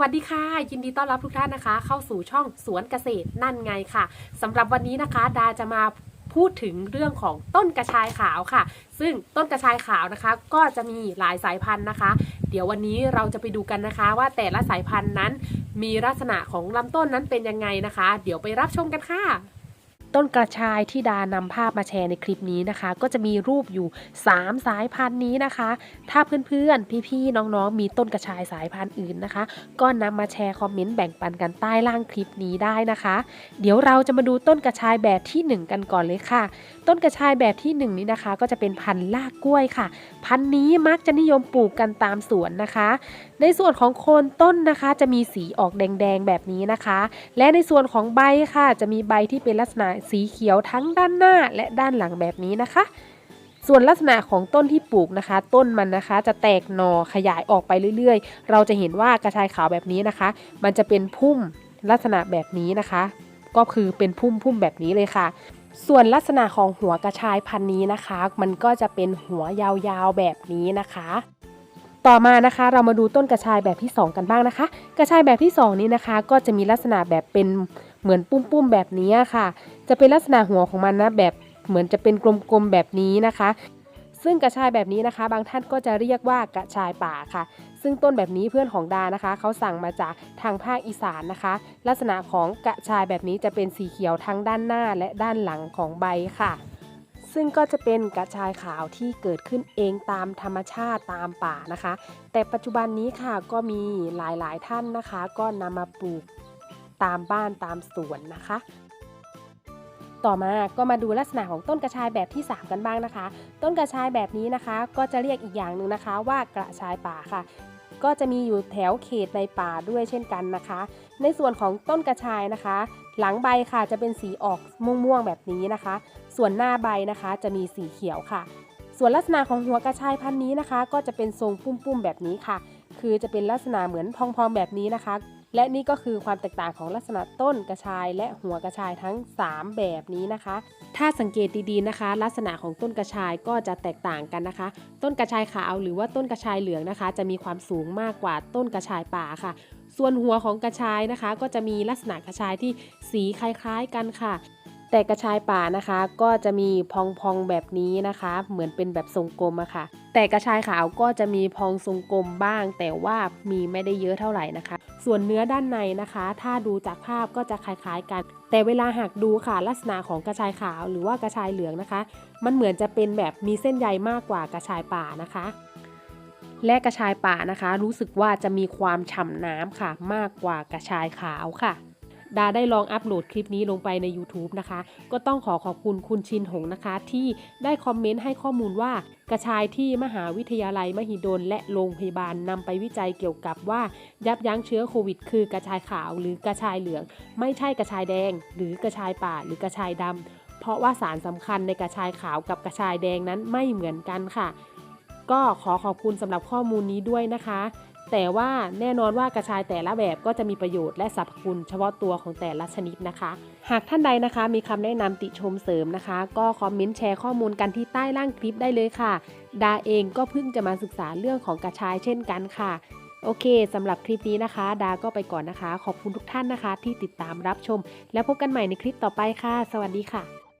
วัสดีค่ะ ยินดีต้อนรับทุกท่านนะคะ เข้าสู่ช่องสวนเกษตรนั่นไงค่ะสำหรับวันนี้นะคะ ดาจะมาพูดถึงเรื่องของต้นกระชายขาวค่ะ ซึ่งต้นกระชายขาวนะคะ ก็จะมีหลายสายพันธุ์นะคะ เดี๋ยววันนี้เราจะไปดูกันนะคะ ว่าแต่ละสายพันธุ์นั้น มีลักษณะของลำต้นนั้นเป็นยังไงนะคะ เดี๋ยวไปรับชมกันค่ะ ต้นกระชายที่ดานำภาพมาแชร์ในคลิปนี้นะคะ ก็จะมีรูปอยู่ 3 สายพันธุ์นี้นะคะ ถ้าเพื่อนๆ พี่ๆ น้องๆ มีต้นกระชายสายพันธุ์อื่นนะคะ ก็นำมาแชร์คอมเมนต์แบ่งปันกันใต้ล่างคลิปนี้ได้นะคะ เดี๋ยวเราจะมาดูต้นกระชายแบบที่ 1 กันก่อนเลยค่ะ ต้นกระชายแบบที่ 1 นี้นะคะ ก็จะเป็นพันธุ์ลากกล้วยค่ะ พันธุ์นี้มักจะนิยมปลูกกันตามสวนนะคะ ในส่วนของโคนต้นนะคะ จะมีสีออกแดงๆแบบนี้นะคะ และในส่วนของใบค่ะ จะมีใบที่เป็นลักษณะสีเขียวทั้งด้านหน้าและด้านหลังแบบนี้นะคะ ส่วนลักษณะของต้นที่ปลูกนะคะ ต้นมันนะคะจะแตกหน่อขยายออกไปเรื่อยๆ เราจะเห็นว่ากระชายขาวแบบนี้นะคะ มันจะเป็นพุ่มลักษณะแบบนี้นะคะ ก็คือเป็นพุ่มพุ่มแบบนี้เลยค่ะส่วนลักษณะของหัวกระชายพันธุ์นี้นะคะ มันก็จะเป็นหัวยาวๆแบบนี้นะคะ ต่อมานะคะเรามาดูต้นกระชายแบบที่ 2 กันบ้างนะคะ กระชายแบบที่ 2 นี้นะคะ ก็จะมีลักษณะแบบเป็น เหมือนปุ้มๆแบบนี้ค่ะ จะเป็นลักษณะหัวของมันนะแบบเหมือนจะเป็นกลมๆแบบนี้นะคะ ซึ่งกระชายแบบนี้นะคะ บางท่านก็จะเรียกว่ากระชายป่าค่ะ ซึ่งต้นแบบนี้เพื่อนของดานะคะเขาสั่งมาจากทางภาคอีสานนะคะ ลักษณะของกระชายแบบนี้จะเป็นสีเขียวทั้งด้านหน้าและด้านหลังของใบค่ะซึ่งก็จะเป็นกระชายขาวที่เกิดขึ้นเองตามธรรมชาติตามป่านะคะ แต่ปัจจุบันนี้ค่ะก็มีหลายๆท่านนะคะ ก็นำมาปลูก ตามบ้านตามสวนนะคะ ต่อมาก็มาดูลักษณะของต้นกระชายแบบที่ 3 กันบ้างนะคะ ต้นกระชายแบบนี้นะคะ ก็จะเรียกอีกอย่างหนึ่งนะคะ ว่ากระชายป่าค่ะก็จะมีอยู่แถวเขตในป่าด้วยเช่นกันนะคะ ในส่วนของต้นกระชายนะคะ หลังใบค่ะจะเป็นสีออกม่วงๆแบบนี้นะคะ ส่วนหน้าใบนะคะจะมีสีเขียวค่ะ ส่วนลักษณะของหัวกระชายพันธุ์นี้นะคะ ก็จะเป็นทรงปุ้มๆแบบนี้ค่ะ คือจะเป็นลักษณะเหมือนพองๆแบบนี้นะคะ และนี่ก็คือความแตกต่างของลักษณะต้นกระชายและหัวกระชายทั้ง 3 แบบนี้นะคะ ถ้าสังเกตดีๆนะคะ ลักษณะของต้นกระชายก็จะแตกต่างกันนะคะ ต้นกระชายขาวหรือว่าต้นกระชายเหลืองนะคะ จะมีความสูงมากกว่าต้นกระชายป่าค่ะ ส่วนหัวของกระชายนะคะ ก็จะมีลักษณะกระชายที่สีคล้าย ๆ กันค่ะ แต่กระชายป่านะคะ ก็จะมีพองๆแบบนี้นะคะ เหมือนเป็นแบบทรงกลมอะค่ะ แต่กระชายขาวก็จะมีพองทรงกลมบ้าง แต่ว่ามีไม่ได้เยอะเท่าไหร่นะคะ ส่วนเนื้อด้านในนะคะ ถ้าดูจากภาพก็จะคล้ายๆกัน แต่เวลาหักดูค่ะลักษณะของกระชายขาวหรือว่ากระชายเหลืองนะคะ มันเหมือนจะเป็นแบบมีเส้นใยมากกว่ากระชายป่านะคะและกระชายป่านะคะ รู้สึกว่าจะมีความฉ่ำน้ำค่ะ มากกว่ากระชายขาวค่ะ ดาได้ลองอัปโหลดคลิปนี้ลงไปใน YouTube นะคะ ก็ต้องขอขอบคุณคุณชินหงนะคะ ที่ได้คอมเมนต์ให้ข้อมูลว่ากระชายที่มหาวิทยาลัยมหิดลและโรงพยาบาลนำไปวิจัยเกี่ยวกับว่า ยับยั้งเชื้อโควิด คือกระชายขาวหรือกระชายเหลือง ไม่ใช่กระชายแดง หรือกระชายป่าหรือกระชายดำเพราะว่าสารสำคัญในกระชายขาวกับกระชายแดงนั้นไม่เหมือนกันค่ะ ก็ขอขอบคุณสำหรับข้อมูลนี้ด้วยนะคะ แต่ว่าแน่นอนว่ากระชายแต่ละแบบก็จะมีประโยชน์และสรรพคุณเฉพาะตัวของแต่ละชนิดนะคะ หากท่านใดนะคะมีคำแนะนำติชมเสริมนะคะ ก็คอมเมนต์แชร์ข้อมูลกันที่ใต้ล่างคลิปได้เลยค่ะ ดาเองก็เพิ่งจะมาศึกษาเรื่องของกระชายเช่นกันค่ะ โอเคสำหรับคลิปนี้นะคะ ดาก็ไปก่อนนะคะ ขอบคุณทุกท่านนะคะ ที่ติดตามรับชม แล้วพบกันใหม่ในคลิปต่อไปค่ะ สวัสดีค่ะ